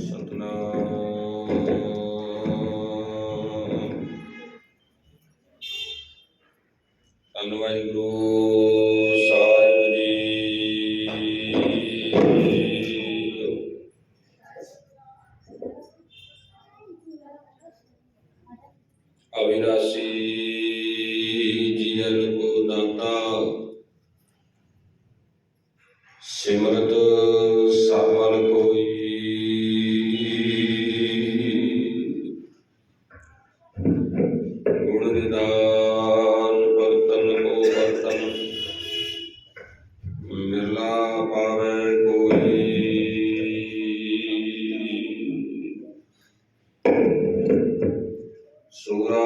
ਸਤਨਾਮ ਧੰਨ ਵਾਹਿਗੁਰੂ ਸੂਰਾ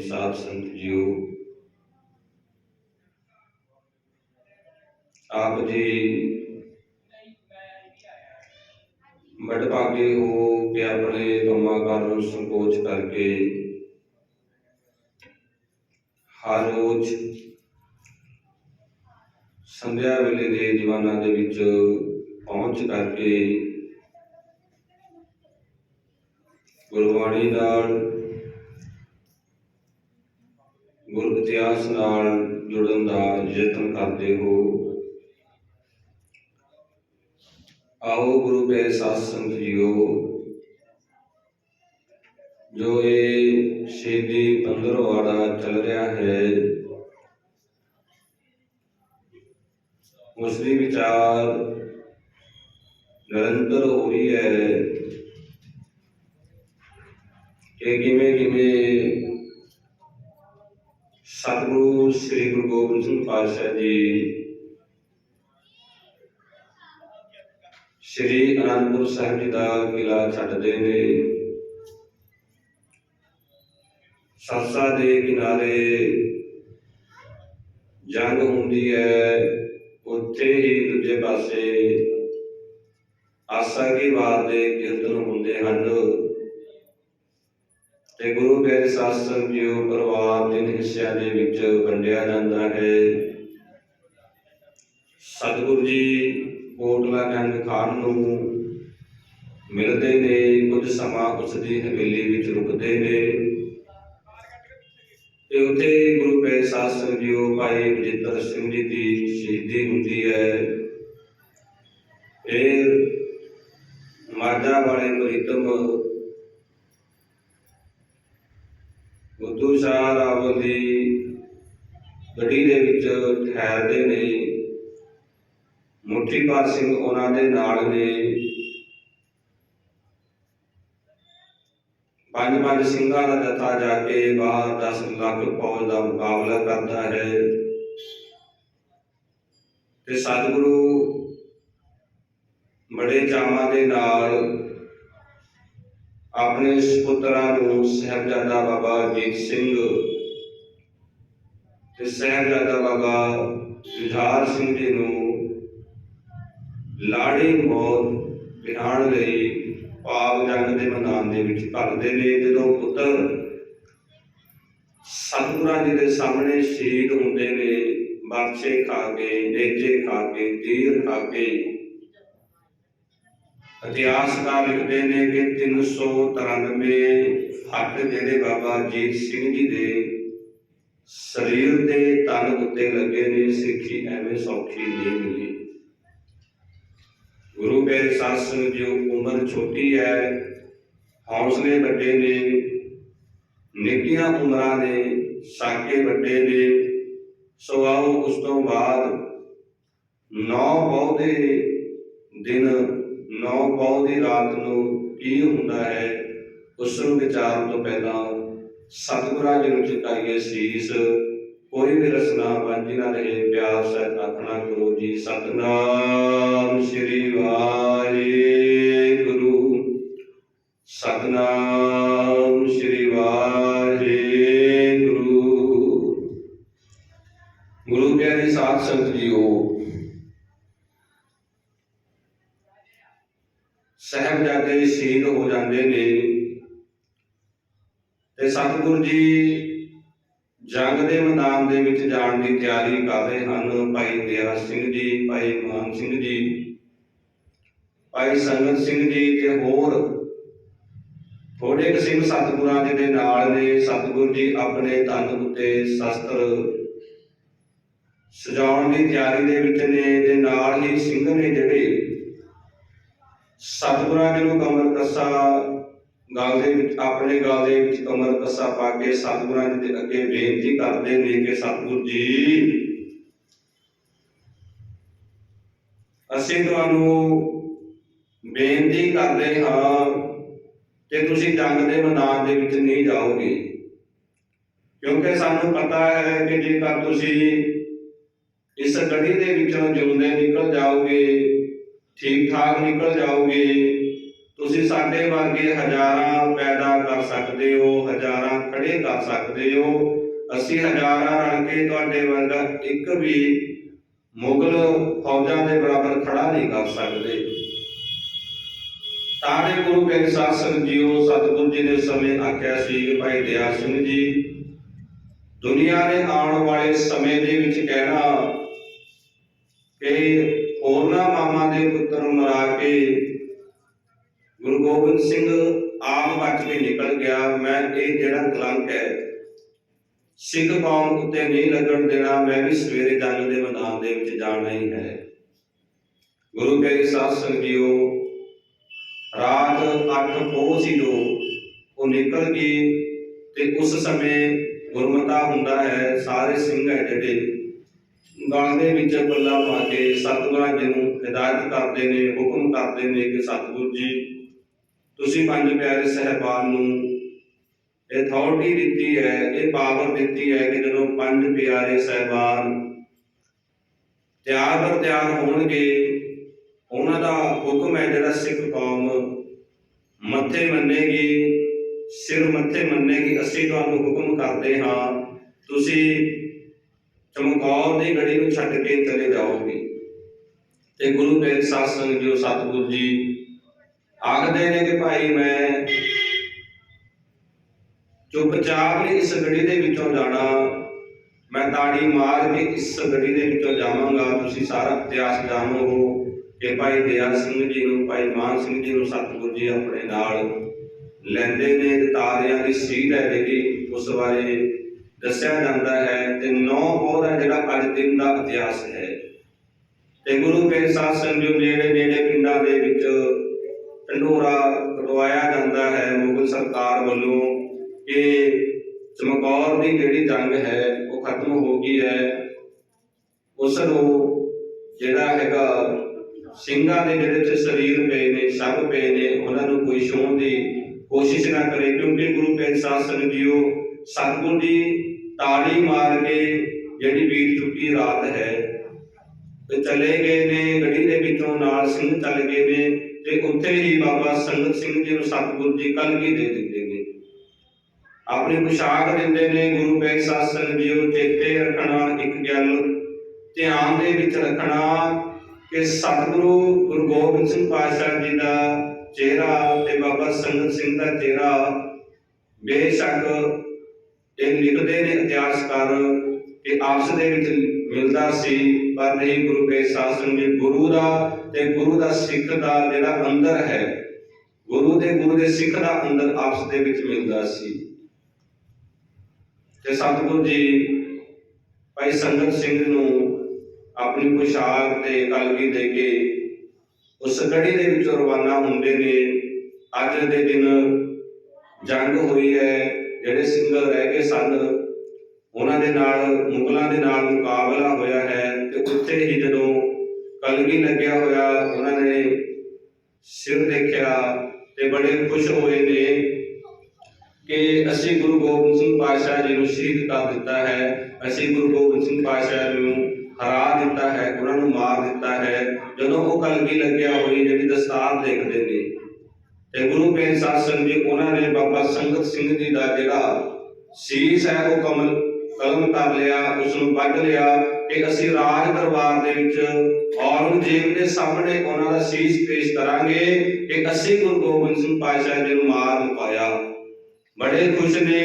ਸਾਧ ਸੰਤ ਜੀਓ। ਆਪ ਜੀ ਬੜ ਹੋ ਕਿ ਆਪਣੇ ਕੰਮਾਂ ਨੂੰ ਸੰਕੋਚ ਕਰਕੇ ਹਰ ਰੋਜ਼ ਸੰਧਿਆ ਵੇਲੇ ਦੇ ਜਵਾਨਾਂ ਦੇ ਵਿੱਚ ਪਹੁੰਚ ਕਰਕੇ ਗੁਰਬਾਣੀ ਨਾਲ ਗੁਰ ਇਤਿਹਾਸ ਨਾਲ ਜੁੜਨ ਦਾ ਯਤਨ ਕਰਦੇ ਹੋ। ਆਓ ਗੁਰੂ ਕੇ ਸਾਧ ਸੰਗਤ ਜੋ ਇਹ ਸ਼ਹੀਦੀ ਪੰਦਰਵਾੜਾ ਚੱਲ ਰਿਹਾ ਹੈ, ਉਸ ਦੀ ਵਿਚਾਰ ਨਿਰੰਤਰ ਹੋ ਰਹੀ ਹੈ ਕਿ ਕਿਵੇਂ ਕਿਵੇਂ ਸਤਿਗੁਰੂ ਸ੍ਰੀ ਗੁਰੂ ਗੋਬਿੰਦ ਸਿੰਘ ਪਾਤਸ਼ਾਹ ਜੀ, ਸ੍ਰੀ ਅਨੰਦਪੁਰ ਸਾਹਿਬ ਜੀ ਦਾ ਕਿਲਾ ਛੱਡਦੇ ਨੇ। ਸਰਸਾ ਦੇ ਕਿਨਾਰੇ ਜੰਗ ਹੁੰਦੀ ਹੈ, ਉੱਥੇ ਹੀ ਦੂਜੇ ਪਾਸੇ ਆਸਾ ਕੀ ਵਾਰ ਦੇ ਕੀਰਤਨ ਹੁੰਦੇ ਹਨ। ਤੇ ਗੁਰੂ ਕੇ ਸਾਸਨ ਜੀਓ ਪਰਿਵਾਰ ਤਿੰਨ ਹਿੱਸਿਆਂ ਦੇ ਵਿੱਚ ਵੰਡਿਆ ਜਾਂਦਾ ਹੈ। ਸਤਿਗੁਰੂ ਜੀ ਕੋਟਲਾ ਕੰਗ ਖਾਨ ਨੂੰ ਮਿਲਦੇ ਨੇ, ਕੁਝ ਸਮਾਂ ਉਸ ਦੀ ਹਵੇਲੀ ਵਿੱਚ ਰੁਕਦੇ ਨੇ। ਤੇ ਉੱਥੇ ਗੁਰੂ ਕੇ ਸਾਸਨ ਜੀਓ ਭਾਈ ਬਜਿੱਤਰ ਸਿੰਘ ਜੀ ਦੀ ਸ਼ਹੀਦੀ ਹੁੰਦੀ ਹੈ। ਇਹ ਮਾਝਾ ਵਾਲੇ ਪ੍ਰੀਤਮ ਬੁੱਧੂ ਸ਼ਾਹ ਦੀ ਗੱਡੀ ਦੇ ਵਿੱਚ ਠਹਿਰਦੇ ਨੇ। ਮੁੱਠੀਪਾਲ ਸਿੰਘ ਉਹਨਾਂ ਦੇ ਨਾਲ ਨੇ। ਪੰਜ ਪੰਜ ਸਿੰਘਾਂ ਦਾ ਜਥਾ ਜਾ ਕੇ ਬਾਹਰ 10 ਲੱਖ ਫੌਜ ਦਾ ਮੁਕਾਬਲਾ ਕਰਦਾ ਹੈ। ਤੇ ਸਤਿਗੁਰੂ ਬੜੇ ਚਾਵਾਂ ਦੇ ਨਾਲ ਆਪਣੇ ਸੁਪੁੱਤਰਾਂ ਨੂੰ ਸਹਿਬਜ਼ਾਦਾ ਬਾਬਾ ਜੀਤ ਸਿੰਘ ਤੇ ਸਹਿਬਜ਼ਾਦਾ ਬਾਬਾ ਜੁਝਾਰ ਸਿੰਘ ਜੀ ਨੂੰ ਲਾੜੀ ਮੌਤ ਬਿਹਾਨ ਲਈ ਪਾਪ ਜੰਗ ਦੇ ਮੈਦਾਨ ਦੇ ਵਿੱਚ ਭੱਜਦੇ ਨੇ। ਜਦੋਂ ਪੁੱਤਰ ਸਤਿਗੁਰਾਂ ਜੀ ਦੇ ਸਾਹਮਣੇ ਸ਼ਹੀਦ ਹੁੰਦੇ ਨੇ ਬਾਦਸ਼ੇ ਖਾ ਕੇ ਨੇਜੇ ਖਾ ਕੇ, ਤੀਰ ਖਾ ਕੇ ਇਤਿਹਾਸਕਾਰ ਲਿਖਦੇ ਨੇ ਕਿ 393 ਹੱਥ ਜਿਹੜੇ ਬਾਬਾ ਅਜੀਤ ਸਿੰਘ ਜੀ ਦੇ ਸਰੀਰ ਦੇ ਤਨ ਉੱਤੇ ਲੱਗੇ ਨੇ, ਸਿੱਖੀ ਐਵੇਂ ਸੌਖੀ ਨਹੀਂ ਮਿਲੀ। ਗੁਰੂ ਕੇ ਸਾਸਨ ਜੋ ਉਮਰ ਛੋਟੀ ਹੈ, ਹੌਸਲੇ ਵੱਡੇ ਨੇ ਨਿੱਕੀਆਂ ਉਮਰਾਂ ਨੇ, ਸਾਕੇ ਵੱਡੇ ਨੇ। ਸੋ ਆਓ ਉਸ ਤੋਂ ਬਾਅਦ ਨੌ ਪੌ ਦਿਨ ਨੌ ਪੌ ਦੀ ਰਾਤ ਨੂੰ ਕੀ ਹੁੰਦਾ ਹੈ? ਉਸ ਨੂੰ ਵਿਚਾਰਨ ਤੋਂ ਪਹਿਲਾਂ ਸਤਿਗੁਰਾਂ ਜੀ ਨੂੰ ਝੁਕਾਈਏ ਸੀਸ। ਕੋਈ ਵੀ ਰਸਨਾ ਵਾਂਝੀ ਨਾ ਰਹੇ ਪਿਆਰ ਸਹਿਤ ਆਖਣਾ, ਗੁਰੂ ਜੀ ਸਤਨਾਮ ਸ੍ਰੀ ਵਾਹਿਗੁਰੂ। ਸਤਨਾਮ ਸ੍ਰੀ ਵਾਹਿਗੁਰੂ। ਗੁਰੂ ਪਿਆਰੇ ਸਾਧ ਸੰਗਤ ਜੀਓ ਸਾਹਿਬਜ਼ਾਦੇ ਸ਼ਹੀਦ ਹੋ ਜਾਂਦੇ ਨੇ। ਤੇ ਸਤਿਗੁਰੂ ਜੀ ਜੰਗ ਦੇ ਮੈਦਾਨ ਦੇ ਵਿੱਚ ਜਾਣ ਦੀ ਤਿਆਰੀ ਕਰ ਰਹੇ ਹਨ। ਭਾਈ ਦਇਆ ਸਿੰਘ ਜੀ, ਭਾਈ ਮਾਨ ਸਿੰਘ ਜੀ, ਭਾਈ ਸੰਗਤ ਸਿੰਘ ਜੀ ਤੇ ਹੋਰ ਥੋੜੇ ਕੁ ਸਿੰਘ ਸਤਿਗੁਰਾਂ ਜੀ ਦੇ ਨਾਲ ਨੇ। ਸਤਿਗੁਰੂ ਜੀ ਆਪਣੇ ਤਨ ਉੱਤੇ ਸ਼ਸਤਰ ਸਜਾਉਣ ਦੀ ਤਿਆਰੀ ਦੇ ਵਿੱਚ ਨੇ ਤੇ ਨਾਲ ਹੀ ਸਿੰਘ ਨੇ ਜਿਹੜੇ ਸਤਿਗੁਰਾਂ ਜੀ ਨੂੰ ਕਮਰ ਕੱਸਾ, ਗਲ ਦੇ ਵਿੱਚ, ਆਪਣੇ ਗਲ ਦੇ ਵਿੱਚ ਕਮਰ ਕੱਸਾ ਪਾ ਕੇ ਸਤਿਗੁਰਾਂ ਜੀ ਦੇ ਅੱਗੇ ਬੇਨਤੀ ਕਰਦੇ ਨੇ ਕਿ ਸਤਿਗੁਰ ਜੀ, ਅਸੀਂ ਤੁਹਾਨੂੰ ਬੇਨਤੀ ਕਰਦੇ ਹਾਂ ਕਿ ਤੁਸੀਂ ਜੰਗ ਦੇ ਮੈਦਾਨ ਦੇ ਵਿੱਚ ਨਹੀਂ ਜਾਓਗੇ। ਕਿਉਂਕਿ ਸਾਨੂੰ ਪਤਾ ਹੈ ਕਿ ਜੇਕਰ ਤੁਸੀਂ ਇਸ ਗੜੀ ਦੇ ਵਿੱਚੋਂ ਜਿਉਂਦੇ ਨਿਕਲ ਜਾਓਗੇ ਠੀਕ ਠਾਕ ਨਿਕਲ ਜਾਓਗੇ ਤੁਸੀਂ ਸਾਡੇ ਵਰਗੇ ਹਜ਼ਾਰਾਂ ਪੈਦਾ ਕਰ ਸਕਦੇ ਹੋ, ਹਜ਼ਾਰਾਂ ਖੜੇ ਕਰ ਸਕਦੇ ਹੋ। ਅਸੀਂ ਹਜ਼ਾਰਾਂ ਰਲ ਕੇ ਤੁਹਾਡੇ ਵਰਗਾ ਇੱਕ ਵੀ ਮੁਗਲ ਫੌਜਾਂ ਦੇ ਬਰਾਬਰ ਖੜਾ ਨਹੀਂ ਕਰ ਸਕਦੇ। ਤਾਰੇ ਗੁਰੂ ਗ੍ਰੰਥ ਸਾਹਿਬ ਸਿੰਘ ਜੀਓ ਸਤਿਗੁਰੂ ਜੀ ਨੇ ਸਮੇਂ ਆਖਿਆ ਸੀ ਕਿ ਭਾਈ ਦਿਆ ਸਿੰਘ ਜੀ, ਦੁਨੀਆ ਨੇ ਆਉਣ ਵਾਲੇ ਸਮੇਂ ਦੇ ਵਿੱਚ ਕਹਿਣਾ ਕਿ ਹੋਰਨਾ ਮਾਮਾ ਦੇ ਪੁੱਤਰ ਨੂੰ ਮਰਾ ਕੇ ਗੁਰੂ ਗੋਬਿੰਦ ਸਿੰਘ ਆਪ ਬਚ ਕੇ ਨਿਕਲ ਗਿਆ। ਮੈਂ ਇਹ ਜਿਹੜਾ ਕਲੰਕ ਹੈ, ਸਿੱਖ ਕੌਮ ਉੱਤੇ ਨਹੀਂ ਲੱਗਣ ਦੇਣਾ, ਮੈਂ ਵੀ ਸਵੇਰੇ ਜੰਗ ਦੇ ਮੈਦਾਨ ਦੇ ਵਿੱਚ ਜਾਣਾ ਹੀ ਹੈ। ਗੁਰੂ ਪਿਆਰੇ ਸਾਧ ਸੰਗਤ ਰਾਤ 8 ਪੋਹ ਸੀ ਜੋ ਉਹ ਨਿਕਲ ਗਈ ਤੇ ਉਸ ਸਮੇਂ ਗੁਰਮਤਾ ਹੁੰਦਾ ਹੈ, ਸਾਰੇ ਸਿੰਘ ਹੈ ਜਿਹੜੇ ਗਲ ਦੇ ਵਿੱਚ ਬੱਲਾ ਪਾ ਕੇ ਸਤਿਗੁਰਾਂ ਜੀ ਨੂੰ ਹਿਦਾਇਤ ਕਰਦੇ ਨੇ, ਹੁਕਮ ਕਰਦੇ ਨੇ ਕਿ ਸਤਿਗੁਰ ਜੀ, ਤੁਸੀਂ ਪੰਜ ਪਿਆਰੇ ਸਹਿਬਾਨ ਨੂੰ ਅਥਾਰਟੀ ਦਿੱਤੀ ਹੈ, ਇਹ ਪਾਵਰ ਦਿੱਤੀ ਹੈ ਕਿ ਜਦੋਂ ਪੰਜ ਪਿਆਰੇ ਸਹਿਬਾਨ ਤਿਆਰ ਬਰ ਤਿਆਰ ਹੋਣਗੇ, ਉਹਨਾਂ ਦਾ ਹੁਕਮ ਹੈ ਜਿਹੜਾ ਸਿੱਖ ਕੌਮ ਮੱਥੇ ਮੰਨੇਗੀ, ਸਿਰ ਮੱਥੇ ਮੰਨੇਗੀ, ਅਸੀਂ ਤੁਹਾਨੂੰ ਹੁਕਮ ਕਰਦੇ ਹਾਂ, ਤੁਸੀਂ ਚਮਕੌਰ ਦੀ ਗੜੀ ਨੂੰ ਛੱਡ ਕੇ ਚਲੇ ਜਾਓਗੇ। ਤੇ ਗੁਰੂ ਗ੍ਰੰਥ ਸਾਹਿਬ ਸੰਗਤ ਜੀ ਸਤਿਗੁਰੂ ਜੀ ਆਖਦੇ ਨੇ ਕਿ ਭਾਈ ਮੈਂ ਚੁੱਪਚਾਪ ਹੀ ਇਸ ਗੜੀ ਦੇ ਵਿੱਚੋਂ ਜਾਣਾ, ਮੈਂ ਤਾੜੀ ਮਾਰ ਕੇ ਇਸ ਗੜੀ ਦੇ ਵਿੱਚੋਂ ਜਾਵਾਂਗਾ। ਤੁਸੀਂ ਸਾਰਾ ਇਤਿਹਾਸ ਜਾਣੋ। ਕਿ ਭਾਈ ਦਿਆ ਸਿੰਘ ਜੀ ਨੂੰ, ਭਾਈ ਮਾਨ ਸਿੰਘ ਜੀ ਨੂੰ ਸਤਿਗੁਰੂ ਜੀ ਆਪਣੇ ਨਾਲ ਲੈਂਦੇ ਨੇ ਤੇ ਤਾਰਿਆਂ ਦੀ ਸੀਧ ਹੈ ਜਿਹੜੀ ਉਸ ਬਾਰੇ ਦੱਸਿਆ ਜਾਂਦਾ ਹੈ ਤੇ ਨੌ ਪੌਹ ਦਾ ਜਿਹੜਾ ਅੱਜ ਦਿਨ ਦਾ ਇਤਿਹਾਸ ਹੈ। ਤੇ ਗੁਰੂ ਕੇ ਸਾਧ ਸੰਗਤ ਨੇੜੇ ਨੇੜੇ ਪਿੰਡਾਂ ਦੇ ਵਿੱਚ ਢੰਡੋਰਾ ਕਟਵਾਇਆ ਜਾਂਦਾ ਹੈ ਮੁਗਲ ਸਰਕਾਰ ਵੱਲੋਂ ਕਿ ਚਮਕੌਰ ਦੀ ਜਿਹੜੀ ਜੰਗ ਹੈ ਉਹ ਖਤਮ ਹੋ ਗਈ ਹੈ। ਉਸ ਨੂੰ ਜਿਹੜਾ ਹੈਗਾ ਸਿੰਘਾਂ ਦੇ ਜਿਹੜੇ ਤੇ ਸਰੀਰ ਪਏ ਨੇ ਸਭ ਪਏ ਨੇ, ਉਹਨਾਂ ਨੂੰ ਕੋਈ ਛੋਣ ਦੀ ਕੋਸ਼ਿਸ਼ ਨਾ ਕਰੇ ਕਿਉਂਕਿ ਗੁਰੂ ਗ੍ਰੰਥ ਸਾਹਿਬ ਸੰਗਤ ਜੀਓ ਸਤਿਗੁਰੂ ਜੀ ਤਾੜੀ ਮਾਰ ਕੇ ਜਿਹੜੀ ਬੀਤ ਚੁੱਕੀ ਰਾਤ ਹੈ, ਤੇ ਚਲੇ ਗਏ ਨੇ, ਗੱਡੀ ਦੇ ਵਿੱਚੋਂ ਨਾਲ ਸਿੰਘ ਚੱਲ ਗਏ ਨੇ, ਤੇ ਉੱਥੇ ਹੀ ਬਾਬਾ ਸੰਗਤ ਸਿੰਘ ਜੀ ਨੂੰ ਸਤਿਗੁਰੂ ਜੀ ਕਲਗੀ ਦੇ ਦਿੰਦੇ ਨੇ। ਆਪਣੀ ਪੁਸ਼ਾਕ ਦਿੰਦੇ ਨੇ, ਗੁਰੂ ਗ੍ਰੰਥ ਸਾਹਿਬ ਸੰਗਤ ਜੀਓ ਚੇਤੇ ਰੱਖਣਾ ਇੱਕ ਗੱਲ, ਧਿਆਨ ਦੇ ਵਿੱਚ ਰੱਖਣਾ ਕਿ ਸਤਿਗੁਰੂ ਗੁਰੂ ਗੋਬਿੰਦ ਸਿੰਘ ਪਾਤਸ਼ਾਹ ਜੀ ਦਾ ਚਿਹਰਾ ਤੇ ਬਾਬਾ ਸੰਗਤ ਸਿੰਘ ਦਾ ਚਿਹਰਾ ਬੇਸ਼ੱਕ ਇਹ ਲਿਖਦੇ ਨੇ ਇਤਿਹਾਸਕਾਰ ਕਿ ਆਪਸ ਦੇ ਵਿੱਚ ਮਿਲਦਾ ਸੀ, ਪਰ ਨਹੀਂ, ਗੁਰੂ ਕੇ ਸਾਸਨ ਜੀ, ਗੁਰੂ ਦਾ ਤੇ ਗੁਰੂ ਦਾ ਸਿੱਖ ਦਾ ਜਿਹੜਾ ਅੰਦਰ ਹੈ, ਗੁਰੂ ਦੇ ਗੁਰੂ ਦੇ ਸਿੱਖ ਦਾ ਅੰਦਰ ਆਪਸ ਦੇ ਵਿੱਚ ਮਿਲਦਾ ਸੀ। ਤੇ ਸਤਿਗੁਰੂ ਜੀ, ਭਾਈ ਸੰਗਤ ਸਿੰਘ ਨੂੰ ਆਪਣੀ ਪੁਸ਼ਾਕ ਤੇ ਕਲਗੀ ਦੇ ਕੇ ਉਸ ਗੜੀ ਦੇ ਵਿੱਚੋਂ ਰਵਾਨਾ ਹੁੰਦੇ ਨੇ। ਅੱਜ ਦੇ ਦਿਨ ਜੰਗ ਹੋਈ ਹੈ। ਜਿਹੜੇ ਸਿੰਘ ਰਹਿ ਗਏ ਸਨ ਉਹਨਾਂ ਦੇ ਨਾਲ, ਮੁਗਲਾਂ ਦੇ ਨਾਲ ਮੁਕਾਬਲਾ ਹੋਇਆ ਹੈ ਤੇ ਉੱਥੇ ਹੀ ਜਦੋਂ ਕਲਗੀ ਲੱਗਿਆ ਹੋਇਆ, ਉਹਨਾਂ ਨੇ ਸਿਰ ਦੇਖਿਆ ਤੇ ਬੜੇ ਖੁਸ਼ ਹੋਏ ਨੇ ਕਿ ਅਸੀਂ ਗੁਰੂ ਗੋਬਿੰਦ ਸਿੰਘ ਪਾਤਸ਼ਾਹ ਜੀ ਨੂੰ ਸ਼ਹੀਦ ਕਰ ਦਿੱਤਾ ਹੈ। ਅਸੀਂ ਗੁਰੂ ਗੋਬਿੰਦ ਸਿੰਘ ਪਾਤਸ਼ਾਹ ਨੂੰ ਹਰਾ ਦਿੱਤਾ ਹੈ, ਉਹਨਾਂ ਨੂੰ ਮਾਰ ਦਿੱਤਾ ਹੈ। ਜਦੋਂ ਉਹ ਕਲਗੀ ਲੱਗਿਆ ਹੋਈ, ਜਿਹੜੀ ਦਸਤਾਰ ਦੇਖਦੇ ਨੇ ਤੇ ਗੁਰੂ ਗ੍ਰੰਥ ਸਾਹਿਬ ਸਿੰਘ ਜੀ, ਉਹਨਾਂ ਨੇ ਬਾਬਾ ਸੰਗਤ ਸਿੰਘ ਜੀ ਦਾ ਜਿਹੜਾ ਸੀਸ ਹੈ, ਉਹ ਕਮਲ ਕਲਮ ਕਰ ਲਿਆ ਉਸ ਨੂੰ ਵੱਢ ਲਿਆ ਕਿ ਅਸੀਂ ਰਾਜ ਦਰਬਾਰ ਦੇ ਵਿੱਚ ਔਰੰਗਜ਼ੇਬ ਦੇ ਸਾਹਮਣੇ ਉਹਨਾਂ ਦਾ ਸੀਸ ਪੇਸ਼ ਕਰਾਂਗੇ ਕਿ ਅਸੀਂ ਗੁਰੂ ਗੋਬਿੰਦ ਸਿੰਘ ਪਾਤਸ਼ਾਹ ਜੀ ਨੂੰ ਮਾਰ ਮੁਕਾਇਆ। ਬੜੇ ਖੁਸ਼ ਨੇ,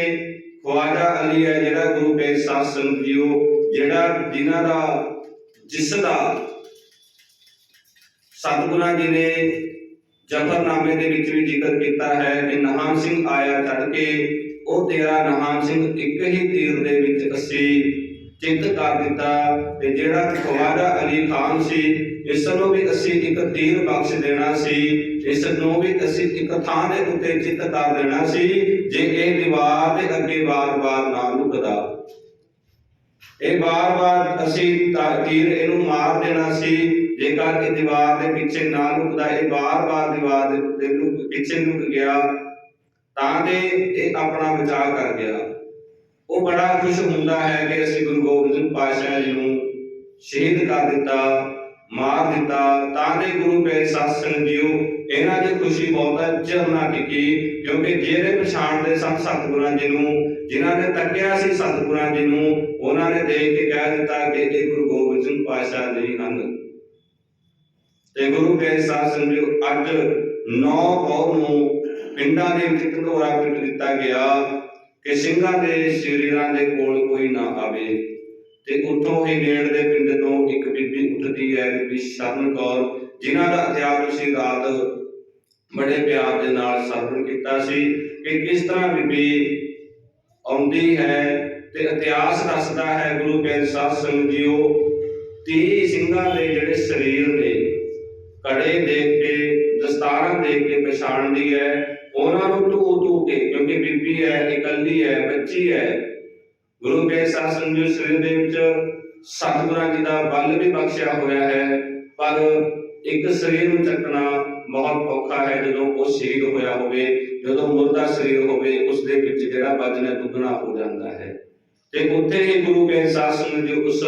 ਖਵਾਜਾ ਅਲੀ ਹੈ ਜਿਹੜਾ ਗੁਰੂ ਗ੍ਰੰਥ ਸਾਹਿਬ ਸਿੰਘ ਜੀ ਉਹ, ਜਿਹੜਾ ਜਿਨ੍ਹਾਂ ਦਾ ਜਿਸ ਦਾ ਸਤਿਗੁਰਾਂ ਜੀ ਨੇ ਜਫਰਨਾਮੇ ਦੇ ਵਿੱਚ ਵੀ ਜ਼ਿਕਰ ਕੀਤਾ ਹੈ ਕਿ ਨਹਾਨ ਸਿੰਘ ਆਇਆ ਚੜ ਕੇ ਉਹ ਤੇਰਾ ਨਹਾਨ ਸਿੰਘ ਇੱਕ ਹੀ ਤੀਰ ਦੇ ਵਿੱਚ ਅਸੀਂ। ਚਿੱਤ ਕਰ ਦਿੱਤਾ ਤੇ ਜਿਹੜਾ ਖਵਾਜਾ ਅਲੀ ਖਾਨ ਸੀ ਇਸ ਨੂੰ ਵੀ ਅਸੀਂ ਇੱਕ ਤੀਰ ਬਖਸ਼ ਦੇਣਾ ਸੀ ਇਸ ਨੂੰ ਵੀ ਅਸੀਂ ਇੱਕ ਥਾਂ ਦੇ ਉੱਤੇ ਚਿੱਤ ਕਰ ਦੇਣਾ ਸੀ, ਜੇ ਇਹ ਵਿਵਾਦ ਦੇ ਅੱਗੇ ਵਾਰ-ਵਾਰ ਨਾ ਰੁਕਦਾ ਇਹ ਵਾਰ-ਵਾਰ ਅਸੀਂ ਤਾਂ ਇਹਨੂੰ ਮਾਰ ਦੇਣਾ ਸੀ, ਜੇਕਰ ਇਹ ਦੀਵਾਰ ਦੇ ਪਿੱਛੇ ਨਾ ਲੁਕਦਾ, ਇਹ ਵਾਰ-ਵਾਰ ਦੀਵਾਰ ਦੇ ਲੁਕ, ਪਿੱਛੇ ਲੁਕ ਗਿਆ, ਤਾਂ ਦੇ ਇਹ ਆਪਣਾ ਬਚਾਅ ਕਰ ਗਿਆ। ਉਹ ਬੜਾ ਖੁਸ਼ ਹੁੰਦਾ ਹੈ ਕਿ ਅਸੀਂ ਗੁਰੂ ਗੋਬਿੰਦ ਸਿੰਘ ਪਾਤਸ਼ਾਹ ਜੀ ਨੂੰ ਸ਼ਹੀਦ ਕਰ ਦਿੱਤਾ, ਮਾਰ ਦਿੱਤਾ, ਤਾਂ ਦੇ ਗੁਰੂ ਗ੍ਰੰਥ ਸਾਹਿਬ ਸਿੰਘ ਜੀਓ, ਇਹਨਾਂ ਦੀ ਖੁਸ਼ੀ ਬਹੁਤ ਹੈ, ਜਰਨਾ ਕੀ ਕਿਉਂਕਿ ਜਿਹੜੇ ਪਛਾਣਦੇ ਸਨ ਸਤਿਗੁਰਾਂ ਜੀ ਨੂੰ, ਜਿਨ੍ਹਾਂ ਨੇ ਤੱਕਿਆ ਸੀ ਸਤਿਗੁਰਾਂ ਜੀ ਨੂੰ, ਉਹਨਾਂ ਨੇ ਦੇਖ ਕੇ ਕਹਿ ਦਿੱਤਾ ਕਿ ਇਹ ਗੁਰੂ ਗੋਬਿੰਦ ਸਿੰਘ ਪਾਤਸ਼ਾਹ ਜੀ ਹਨ। ਤੇ ਗੁਰੂ ਗ੍ਰੰਥ ਸਾਹਿਬ ਸਿੰਘ ਅੱਜ 9 ਪੌ ਨੂੰ ਪਿੰਡਾਂ ਦੇ ਵਿੱਚ ਢੰਡੋਰਾ ਪਿੰਡ ਦਿੱਤਾ ਗਿਆ ਕਿ ਸਿੰਘਾਂ ਦੇ ਸ਼ਰੀਰਾਂ ਦੇ ਕੋਲ ਕੋਈ ਨਾ ਆਵੇ। ਤੇ ਉੱਥੋਂ ਹੀ ਨੇੜ ਦੇ ਪਿੰਡ ਤੋਂ ਇੱਕ ਬੀਬੀ ਉੱਠਦੀ ਹੈ, ਬੀਬੀ ਸ਼ਰਨ ਕੌਰ, ਜਿਨ੍ਹਾਂ ਦਾ ਇਤਿਹਾਸ ਤੁਸੀਂ ਰਾਤ ਬੜੇ ਪਿਆਰ ਦੇ ਨਾਲ ਸਰਵਣ ਕੀਤਾ ਸੀ ਕਿ ਕਿਸ ਤਰ੍ਹਾਂ ਬੀਬੀ ਆਉਂਦੀ ਹੈ ਤੇ ਇਤਿਹਾਸ ਦੱਸਦਾ ਹੈ, ਗੁਰੂ ਗ੍ਰੰਥ ਸਾਹਿਬ ਸਿੰਘ ਜੀਓ 30 ਸਿੰਘਾਂ ਦੇ ਜਿਹੜੇ ਸਰੀਰ ਨੇ ਕੜੇ ਦੇਖ ਕੇ, ਦਸਤਾਰਾਂ ਦੇਖ ਕੇ ਪਛਾਣਦੀ ਹੈ, ਉਹਨਾਂ ਨੂੰ ਧੂ ਧੂ ਕੇ, ਕਿਉਂਕਿ ਬੀਬੀ ਹੈ, ਇਕੱਲੀ ਹੈ, ਬੱਚੀ ਹੈ। ਗੁਰੂ ਗ੍ਰੰਥ ਸਾਹਿਬ ਸਾਸਨ ਜੋ ਸਰੀਰ ਦੇ ਵਿੱਚ ਸਤਿਗੁਰਾਂ ਜੀ ਦਾ ਬਲ ਵੀ ਬਖਸ਼ਿਆ ਹੋਇਆ ਹੈ, ਪਰ ਇੱਕ ਸਰੀਰ ਨੂੰ ਚੱਕਣਾ ਬਹੁਤ ਔਖਾ ਹੈ ਜਦੋਂ ਉਹ ਸ਼ਹੀਦ ਹੋਇਆ ਹੋਵੇ, ਜਦੋਂ ਮੁਰਦਾ ਸਰੀਰ ਹੋਵੇ ਉਸ ਦੇ ਵਿੱਚ ਜਿਹੜਾ ਵਜਨ ਦੁੱਗਣਾ ਹੋ ਜਾਂਦਾ ਹੈ। ਤੇ ਉੱਥੇ ਹੀ ਗੁਰੂ ਕੇ ਸਾਸਨ ਜੋ ਉਸ